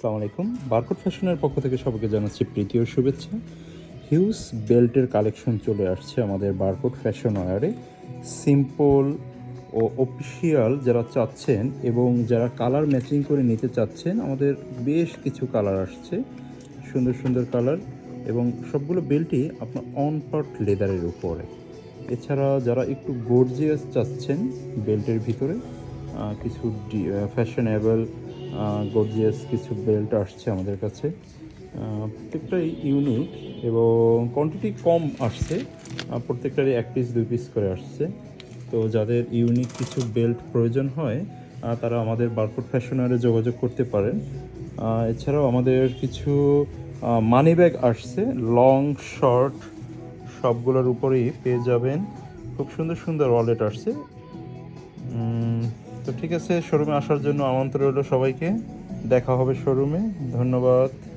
আসসালামু আলাইকুম। বারকোড ফ্যাশনের পক্ষ থেকে সবাইকে জানাচ্ছি প্রীতি ও শুভেচ্ছা। হিউজ বেল্টের কালেকশন চলে আসছে আমাদের বারকোড ফ্যাশন ওয়ারে। সিম্পল ও অফিসিয়াল যারা চাচ্ছেন এবং যারা কালার ম্যাচিং করে নিতে চাচ্ছেন, আমাদের বেশ কিছু কালার আসছে। সুন্দর সুন্দর কালার এবং সবগুলো বেল্টই আপনার অন পার্ট লেদারের উপরে। এছাড়া যারা একটু গর্জিয়াস চাচ্ছেন বেল্টের ভিতরে কিছু ফ্যাশনেবল গর্জিয়াস কিছু বেল্ট আসছে আমাদের কাছে। প্রত্যেকটাই ইউনিক এবং কোয়ান্টিটি কম আসছে। প্রত্যেকটারই এক পিস দুই পিস করে আসছে। তো যাদের ইউনিক কিছু বেল্ট প্রয়োজন হয় তারা আমাদের বারকোড ফ্যাশনারে যোগাযোগ করতে পারেন। এছাড়াও আমাদের কিছু মানি ব্যাগ আসছে। লং শর্ট সবগুলোর উপরেই পেয়ে যাবেন। খুব সুন্দর সুন্দর ওয়ালেট আসছে। তো ঠিক আছে শোরুমে আসার জন্য আমন্ত্রণ রইল সবাইকে। দেখা হবে শোরুমে। ধন্যবাদ।